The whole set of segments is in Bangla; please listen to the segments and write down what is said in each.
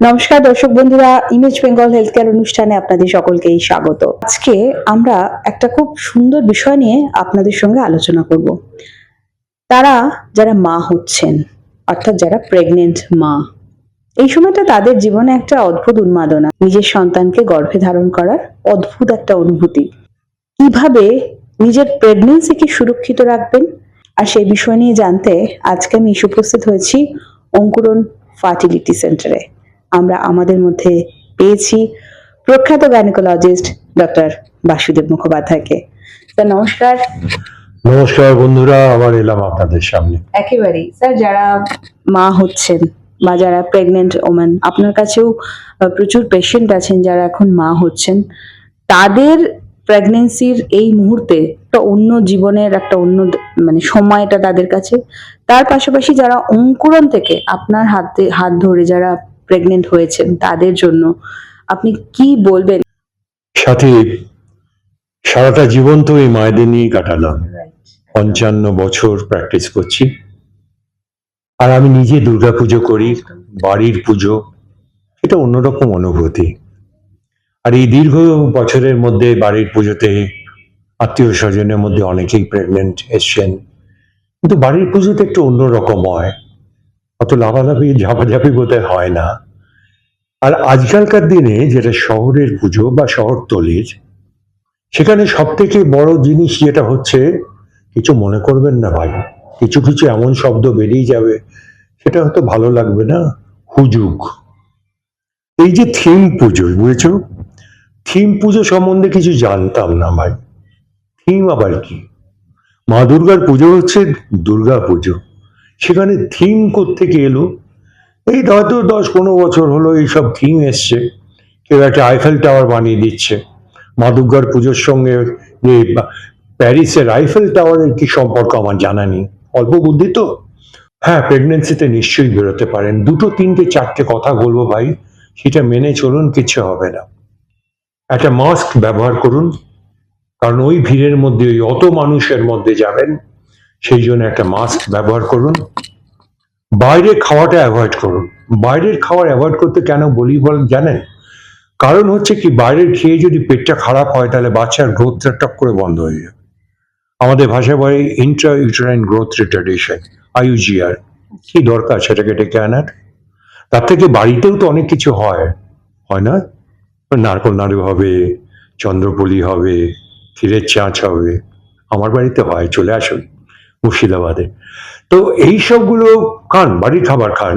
নমস্কার দর্শক বন্ধুরা ইমেজ বেঙ্গল হেলথ কেয়ার অনুষ্ঠানে আপনাদের সকলকেই স্বাগত। আজকে আমরা একটা খুব সুন্দর বিষয় নিয়ে আপনাদের সঙ্গে আলোচনা করব। তারা যারা মা হচ্ছেন, অর্থাৎ যারা প্রেগনেন্ট মা, এই সময়টা তাদের জীবনে একটা অদ্ভুত উন্মাদনা, নিজের সন্তানকে গর্ভে ধারণ করার অদ্ভুত একটা অনুভূতি। কীভাবে নিজের প্রেগনেন্সিকে সুরক্ষিত রাখবেন? আর সেই বিষয় নিয়ে জানতে আজকে আমি উপস্থিত হয়েছি অঙ্কুরন ফার্টিলিটি সেন্টারে। আমরা আমাদের মধ্যে পেয়েছি। প্রখ্যাত গাইনোকোলজিস্ট ডক্টর বাসুদেব মুখোপাধ্যায়কে। স্যার নমস্কার। নমস্কার বন্ধুরা আবার এলাম আপনাদের সামনে। একেবারেই। স্যার যারা মা হচ্ছেন বা যারা প্রেগনেন্ট ওমেন আপনার কাছেও প্রচুর পেশেন্ট আছেন যারা এখন মা হচ্ছেন তাদের প্রেগনেন্সির এই মুহূর্তে একটা অন্য জীবনের একটা অন্য মানে সময়টা তাদের কাছে। তার পাশাপাশি যারা অঙ্কুরন থেকে আপনার হাতে হাত ধরে যারা প্রেগনেন্ট হয়েছেন, তাদের জন্য আপনি কি বলবেন? সাথে, সারাটা জীবন তো এই মায়েদের নিয়েই কাটালাম। পঞ্চান্ন বছর প্র্যাকটিস করছি। আর আমি নিজে দুর্গাপুজো করি, বাড়ির পুজো, এটা অন্যরকম অনুভূতি। আর এই দীর্ঘ বছরের মধ্যে বাড়ির পুজোতে আত্মীয় স্বজনের মধ্যে অনেকেই প্রেগনেন্ট এসছেন। কিন্তু বাড়ির পুজোতে একটু অন্যরকম হয়। অত লাভালাভি ঝাপাঝাপি বোধহয় হয় না। আর আজকালকার দিনে যেটা শহরের পুজো বা শহরতলির, সেখানে সব থেকে বড় জিনিস যেটা হচ্ছে, কিছু মনে করবেন না ভাই। কিছু কিছু এমন শব্দ বেরিয়ে যাবে, সেটা হয়তো ভালো লাগবে না। হুজুগ। এই যে থিম পুজো, বুঝেছ? থিম পুজো সম্বন্ধে কিছু জানতাম না ভাই। থিম আবার কি? মা দুর্গার পুজো হচ্ছে দুর্গা পুজো। সেখানে থিম থেকে এলো? এই হয়তো দশ পনেরো বছর হলো এইসব থিম এসছে। কেউ একটা আইফেল টাওয়ার বানিয়ে দিচ্ছে। মা দুর্গার পুজোর সঙ্গে যে প্যারিসের আইফেল টাওয়ারের কি সম্পর্ক আমার জানা নেই। অল্প বুদ্ধি তো? হ্যাঁ প্রেগনেন্সিতে নিশ্চয়ই বেরোতে পারেন। দুটো, তিনটে, চারটে কথা বলব ভাই। সেটা মেনে চলুন কিচ্ছু হবে না। একটা মাস্ক ব্যবহার করুন। কারণ ওই ভিড়ের মধ্যে, ওই অত মানুষের মধ্যে যাবেন সেই জন্য একটা মাস্ক ব্যবহার করুন। বাইরে খাওয়াটা অ্যাভয়েড করুন। বাইরের খাবার অ্যাভয়েড করতে কেন বলি বল জানেন? কারণ হচ্ছে কি, বাইরের খেয়ে যদি পেটটা খারাপ হয়, তাহলে বাচ্চার গ্রোথটা টক করে বন্ধ হয়ে যাবে। আমাদের ভাষায় বলে intra uterine growth retardation IUGR কি দরকার সেটাকে ডেকে আনার তার থেকে বাড়িতেও তো অনেক কিছু হয়। হয় না? নারকল নাড়ু হবে, চন্দ্রপলি হবে, ক্ষীরের চাঁচ হবে। আমার বাড়িতে হয়, চলে আসুন। মুর্শিদাবাদে। তো এই সবগুলো খান, বাড়ির খাবার খান,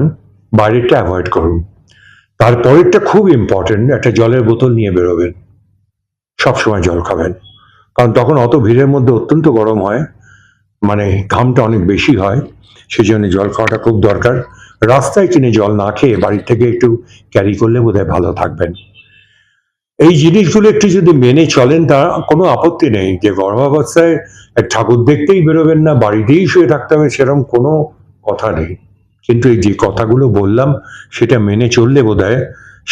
বাইরেরটা অ্যাভয়েড করুন। তারপরেরটা খুব ইম্পর্টেন্ট একটা জলের বোতল নিয়ে বেরোবেন। সবসময় জল খাবেন। কারণ তখন অত ভিড়ের মধ্যে অত্যন্ত গরম হয় মানে ঘামটা অনেক বেশি হয় সেই জন্য জল খাওয়াটা খুব দরকার। রাস্তায় কিনে জল না খেয়ে বাড়ি থেকে একটু ক্যারি করলে বোধহয় ভালো থাকবেন। এই জিনিসগুলো একটু যদি মেনে চলেন, তা কোনো আপত্তি নেই যে গর্ভাবস্থায় ঠাকুর দেখতেই বেরোবেন না বাড়িতেই শুয়ে থাকতে হবে, সেরকম কোনো কথা নেই। কিন্তু এই যে কথাগুলো বললাম, সেটা মেনে চললে বোধহয়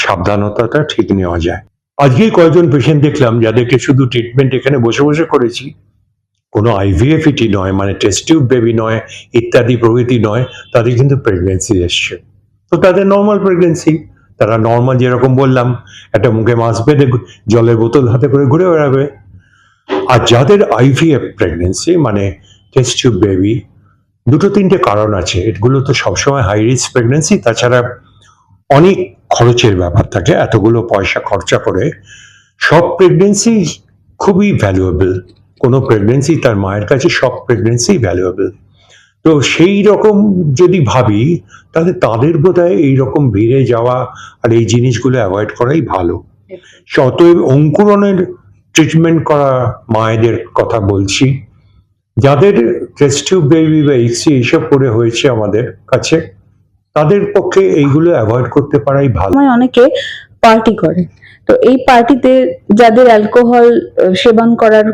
সাবধানতাটা ঠিক নেওয়া যায়। আজকেই কয়েকজন পেশেন্ট দেখলাম, যাদেরকে শুধু ট্রিটমেন্ট এখানে বসে বসে করেছি। কোনো আইভিএফ ইটি নয় মানে টেস্ট টিউব বেবি নয়, ইত্যাদি প্রভৃতি নয়, তাদের কিন্তু প্রেগনেন্সি এসছে। তো তাদের নর্মাল প্রেগনেন্সি তারা নর্মাল যেরকম বললাম, একটা মুখে মাস্ক বেঁধে জলের বোতল হাতে করে ঘুরে বেড়াবে। আর যাদের আইভিএফ প্রেগনেন্সি মানে টেস্ট টিউব বেবি দুটো তিনটে কারণ আছে। এগুলো তো সবসময় হাই রিস্ক প্রেগনেন্সি তাছাড়া অনেক খরচের ব্যাপার থাকে, এতগুলো পয়সা খরচা করে। সব প্রেগনেন্সি খুবই ভ্যালুয়েবল কোনো প্রেগনেন্সি তার মায়ের কাছে, সব প্রেগনেন্সি ভ্যালুয়েবল তো সেই রকম যদি ভাবি, তাহলে তাদের বোধ হয় এইরকম ভিড়ে যাওয়া আর এই জিনিসগুলো অ্যাভয়েড করাই ভালো। অতএব অঙ্কুরণের ট্রিটমেন্ট করা মায়েদের কথা বলছি। যাদের টেস্ট টিউব বেবি বা এক্সি এইসব করে হয়েছে আমাদের কাছে, তাদের পক্ষে এইগুলো অ্যাভয়েড করতে পারাই ভালো। অনেকে পার্টি করে। তো এই পার্টিতে যাদের অ্যালকোহল সেবন করার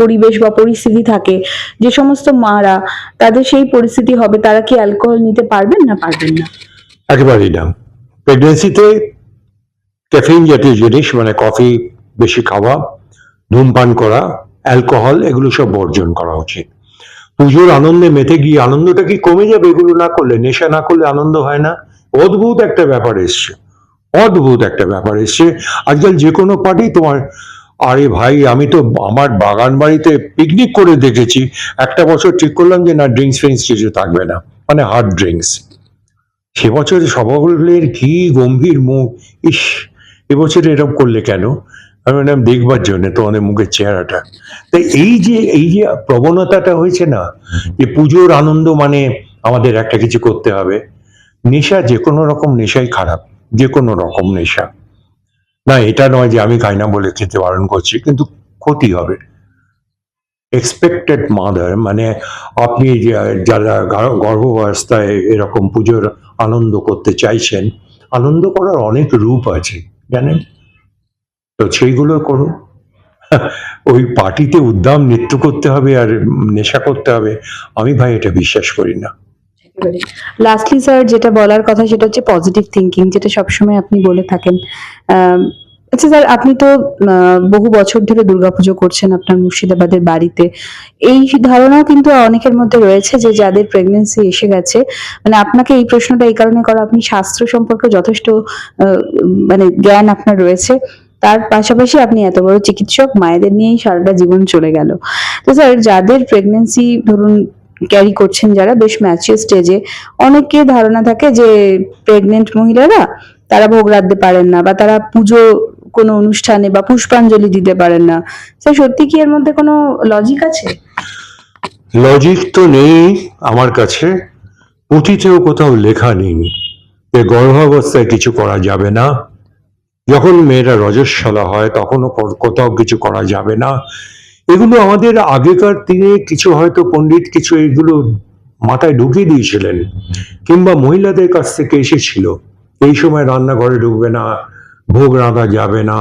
পরিবেশ বা পরিস্থিতি থাকে, যে সমস্ত মারা, তাদের সেই পরিস্থিতি হবে, তারা কি অ্যালকোহল নিতে পারবেন না পারবেন না? একেবারেই না। প্রেগনেন্সিতে ক্যাফিন জাতীয় জিনিস মানে কফি বেশি খাওয়া, ধূমপান করা অ্যালকোহল এগুলো সব বর্জন করা উচিত। পুজোর আনন্দে মেতে গিয়ে আনন্দটা কি কমে যাবে এগুলো না করলে? নেশা না করলে আনন্দ হয় না? অদ্ভুত একটা ব্যাপার এসছে। অদ্ভুত একটা ব্যাপার এসছে। আজকাল যে কোনো পার্টি তোমার আরে ভাই, আমি তো আমার বাগান বাড়িতে পিকনিক করে দেখেছি। একটা বছর ঠিক করলাম যে, না ড্রিঙ্কস ফ্রিঙ্কস কিছু থাকবে না মানে হার্ড ড্রিঙ্কস সে বছর সকলের কি গম্ভীর মুখ, ইস এবছর এরকম করলে কেন? আমি বললাম, দেখবার জন্য তোমাদের মুখের চেহারাটা। তাই এই যে এই যে প্রবণতাটা হয়েছে না, যে পুজোর আনন্দ মানে আমাদের একটা কিছু করতে হবে, নেশা যে কোনো রকম নেশাই খারাপ যে কোনো রকম নেশা। না, এটা নয় যে আমি খাই না বলে খেতে বারণ করছি, কিন্তু ক্ষতি হবে। এক্সপেক্টেড মাদার মানে আপনি যারা গর্ভাবস্থায় এরকম পুজোর আনন্দ করতে চাইছেন, আনন্দ করার অনেক রূপ আছে, জানেন? তো সেইগুলো করুন। ওই পার্টিতে উদ্দাম নৃত্য করতে হবে আর নেশা করতে হবে, আমি ভাই এটা বিশ্বাস করি না। লাস্টলি স্যার যেটা বলার কথা সেটা হচ্ছে পজিটিভ থিঙ্কিং যেটা সবসময় আপনি বলে থাকেন। আচ্ছা স্যার আপনি তো বহু বছর ধরে দুর্গাপুজো করছেন আপনার মুর্শিদাবাদের বাড়িতে। এই ধারণা কিন্তু অনেকের মধ্যে রয়েছে যে যাদের প্রেগনেন্সি এসে গেছে মানে আপনাকে এই প্রশ্নটা এই কারণে করা, আপনি শাস্ত্র সম্পর্কে যথেষ্ট মানে জ্ঞান আপনার রয়েছে। তার পাশাপাশি আপনি এত বড় চিকিৎসক, মায়েদের নিয়েই সারাটা জীবন চলে গেল। তো স্যার যাদের প্রেগনেন্সি ধরুন ক্যারি করছেন যারা, বেশ ম্যাচিওর স্টেজে অনেকে ধারণা থাকে যে প্রেগনেন্ট মহিলারা, তারা ভোগ রাখতে পারেন না বা তারা পুজো কোনো অনুষ্ঠানে বা পুষ্পাঞ্জলি দিতে পারেন না। স্যার সত্যি কি এর মধ্যে কোনো লজিক আছে? লজিক তো নেই আমার কাছে। পুঁথিতেও কোথাও লেখা নেই। যে গর্ভাবস্থায় কিছু করা যাবে না। যখন মেয়েরা রজস্বলা হয়, তখনও কোথাও কিছু করা যাবে না। এগুলো আমাদের আগেকার দিনে কিছু হয়তো পণ্ডিত কিছু এগুলো মাথায় ঢুকিয়ে দিয়েছিলেন, কিংবা মহিলাদের কাছ থেকে এসেছিল। এই সময় রান্নাঘরে ঢুকবে না, ভোগ রাঁধা যাবে না,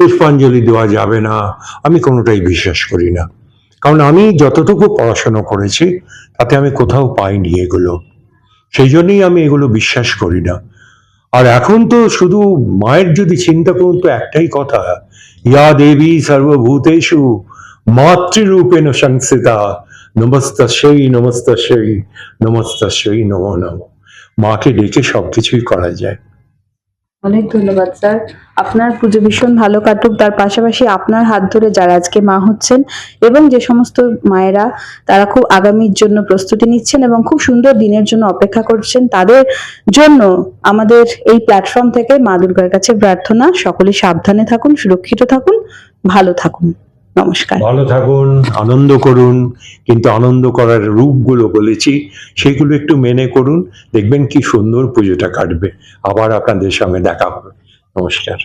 পুষ্পাঞ্জলি দেওয়া যাবে না, আমি কোনোটাই বিশ্বাস করি না। কারণ আমি যতটুকু পড়াশোনা করেছি, তাতে আমি কোথাও পাইনি এগুলো। সেই জন্যই আমি এগুলো বিশ্বাস করি না। আর এখন তো শুধু মায়ের যদি চিন্তা করুন, তো একটাই কথা, ইয়া দেবী সর্বভূতেষু মাতৃরূপেণ সংস্থিতা সেই নমস্তস্যই সেই নমো নম। মাকে ডেকে সবকিছুই করা যায়। অনেক ধন্যবাদ, স্যার। আপনার পুজো ভীষণ ভালো কাটুক। তার পাশাপাশি আপনার হাত ধরে যারা আজকে মা হচ্ছেন এবং যে সমস্ত মায়েরা, তারা খুব আগামীর জন্য প্রস্তুতি নিচ্ছেন এবং খুব সুন্দর দিনের জন্য অপেক্ষা করছেন। তাদের জন্য আমাদের এই প্ল্যাটফর্ম থেকে মা দুর্গার কাছে প্রার্থনা। সকলে সাবধানে থাকুন, সুরক্ষিত থাকুন, ভালো থাকুন। নমস্কার। ভালো থাকুন, আনন্দ করুন, কিন্তু আনন্দ করার রূপগুলো বলেছি, সেগুলো একটু মেনে করুন, দেখবেন কি সুন্দর পুজোটা কাটবে। আবার আপনাদের সঙ্গে দেখা হবে। নমস্কার।